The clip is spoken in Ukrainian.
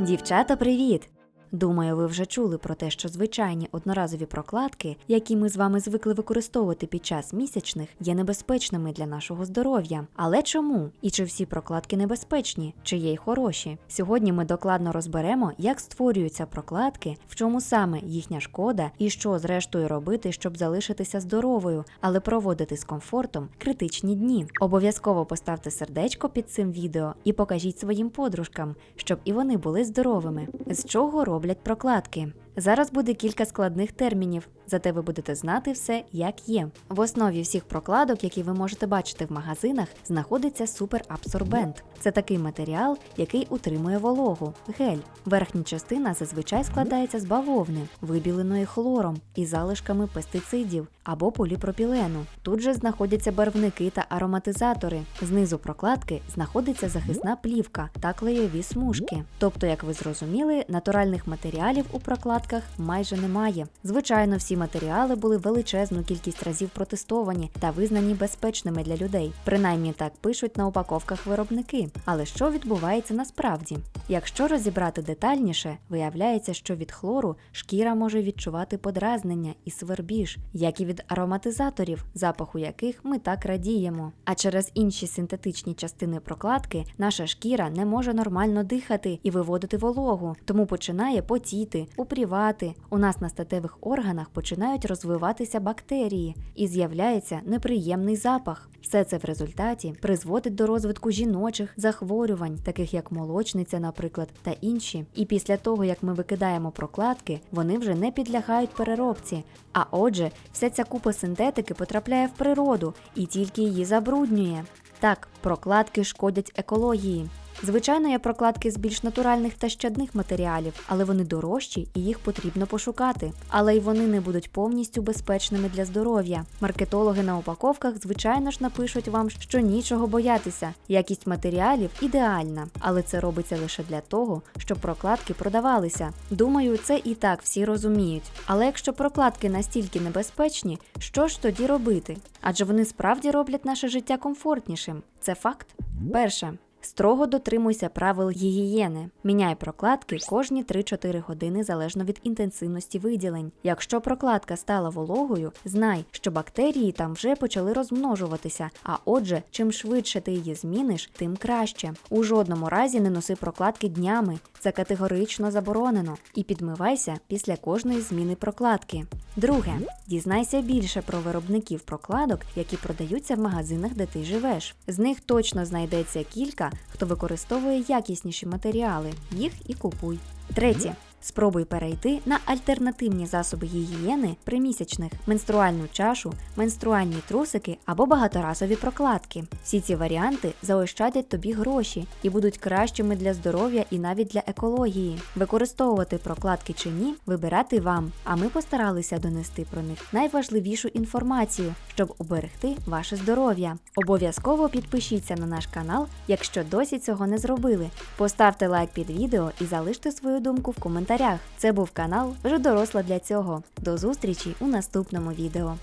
Дівчата, привіт! Думаю, ви вже чули про те, що звичайні одноразові прокладки, які ми з вами звикли використовувати під час місячних, є небезпечними для нашого здоров'я. Але чому? І чи всі прокладки небезпечні, чи є й хороші? Сьогодні ми докладно розберемо, як створюються прокладки, в чому саме їхня шкода і що зрештою робити, щоб залишитися здоровою, але проводити з комфортом критичні дні. Обов'язково поставте сердечко під цим відео і покажіть своїм подружкам, щоб і вони були здоровими. З чого роблять прокладки? Зараз буде кілька складних термінів, зате ви будете знати все, як є. В основі всіх прокладок, які ви можете бачити в магазинах, знаходиться суперабсорбент. Це такий матеріал, який утримує вологу, гель. Верхня частина зазвичай складається з бавовни, вибіленої хлором і залишками пестицидів або поліпропілену. Тут же знаходяться барвники та ароматизатори. Знизу прокладки знаходиться захисна плівка та клейові смужки. Тобто, як ви зрозуміли, натуральних матеріалів у прокладках майже немає. Звичайно, всі матеріали були величезну кількість разів протестовані та визнані безпечними для людей. Принаймні так пишуть на упаковках виробники. Але що відбувається насправді? Якщо розібрати детальніше, виявляється, що від хлору шкіра може відчувати подразнення і свербіж, як і від ароматизаторів, запаху яких ми так радіємо. А через інші синтетичні частини прокладки наша шкіра не може нормально дихати і виводити вологу, тому починає потіти, упрівати. У нас на статевих органах починають розвиватися бактерії і з'являється неприємний запах. Все це в результаті призводить до розвитку жіночих захворювань, таких як молочниця, наприклад, та інші. І після того, як ми викидаємо прокладки, вони вже не підлягають переробці. А отже, вся ця купа синтетики потрапляє в природу і тільки її забруднює. Так, прокладки шкодять екології. Звичайно, є прокладки з більш натуральних та щадних матеріалів, але вони дорожчі і їх потрібно пошукати. Але й вони не будуть повністю безпечними для здоров'я. Маркетологи на упаковках, звичайно ж, напишуть вам, що нічого боятися. Якість матеріалів ідеальна, але це робиться лише для того, щоб прокладки продавалися. Думаю, це і так всі розуміють. Але якщо прокладки настільки небезпечні, що ж тоді робити? Адже вони справді роблять наше життя комфортнішим. Це факт. Перше. Строго дотримуйся правил гігієни. Міняй прокладки кожні 3-4 години залежно від інтенсивності виділень. Якщо прокладка стала вологою, знай, що бактерії там вже почали розмножуватися, а отже, чим швидше ти її зміниш, тим краще. У жодному разі не носи прокладки днями, це категорично заборонено. І підмивайся після кожної зміни прокладки. Друге, дізнайся більше про виробників прокладок, які продаються в магазинах, де ти живеш. З них точно знайдеться кілька, хто використовує якісніші матеріали. Їх і купуй. Третє. Спробуй перейти на альтернативні засоби гігієни при місячних менструальну чашу, менструальні трусики або багаторазові прокладки. Всі ці варіанти заощадять тобі гроші і будуть кращими для здоров'я і навіть для екології. Використовувати прокладки чи ні, вибирати вам. А ми постаралися донести про них найважливішу інформацію, щоб уберегти ваше здоров'я. Обов'язково підпишіться на наш канал, якщо досі цього не зробили. Поставте лайк під відео і залиште свою думку в коментарях. Це був канал вже доросла для цього. До зустрічі у наступному відео.